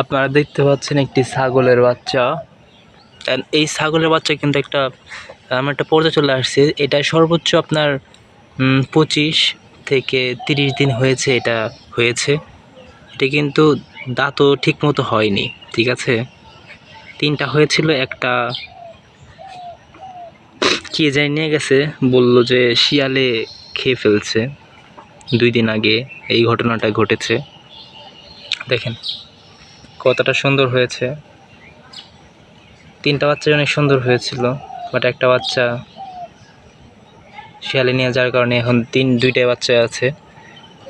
আপনারা দেখতে পাচ্ছেন একটি ছাগলের বাচ্চা। এই ছাগলের বাচ্চা কিন্তু একটা আমার একটা পর্দা চলে আসছে। এটা সর্বোচ্চ আপনার পঁচিশ থেকে তিরিশ দিন হয়েছে এটা হয়েছে। এটা কিন্তু দাঁতও ঠিক মতো হয়নি, ঠিক আছে? তিনটা হয়েছিল, একটা কে জানি নিয়ে গেছে, বলল যে শিয়ালে খেয়ে ফেলছে। দুই দিন আগে এই ঘটনাটা ঘটেছে। দেখেন। কতটা সুন্দর হয়েছে। তিনটা বাচ্চা অনেক সুন্দর হয়েছিল, বাট একটা বাচ্চা শিয়ালে নিয়ে যাওয়ার কারণে এখন তিন দুইটা বাচ্চা আছে।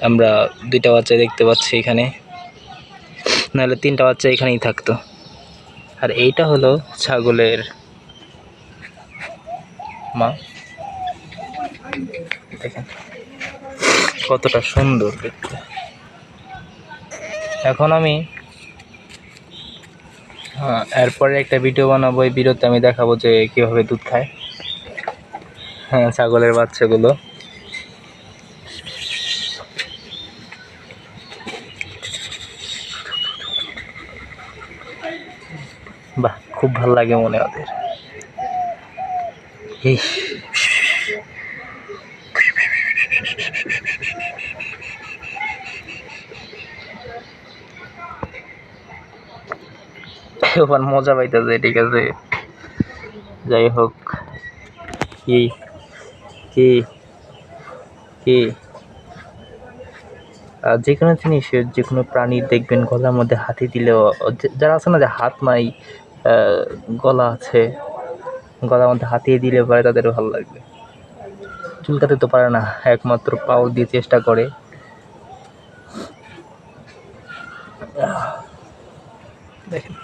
আমরা দুইটা বাচ্চা দেখতে পাচ্ছি এখানে। নাহলে তিনটা বাচ্চা এখানেই থাকতো। আর এইটা হলো ছাগলের মা। দেখেন, কতটা সুন্দর দেখতে। এখন আমি এরপরে একটা ভিডিও বানাবো, এই ভিডিওতে আমি দেখাবো যে কীভাবে দুধ খায়। হ্যাঁ ছাগলের বাচ্চাগুলো। বাহ, খুব ভালো লাগে মনে ওদের। ইস। এবার মজা পাইতেছে, ঠিক আছে। যাই হোক, কি কি কি? যে কোনো জিনিসের যে কোনো প্রাণীর দেখবেন, গলার মধ্যে হাতি দিলেও যারা আছে না যে হাত নাই গলা আছে, গলার মধ্যে হাতিয়ে দিলে পরে তাদের ভালো লাগবে। চুলকাতে তো পারে না, একমাত্র পাও দিয়ে চেষ্টা করে। দেখেন।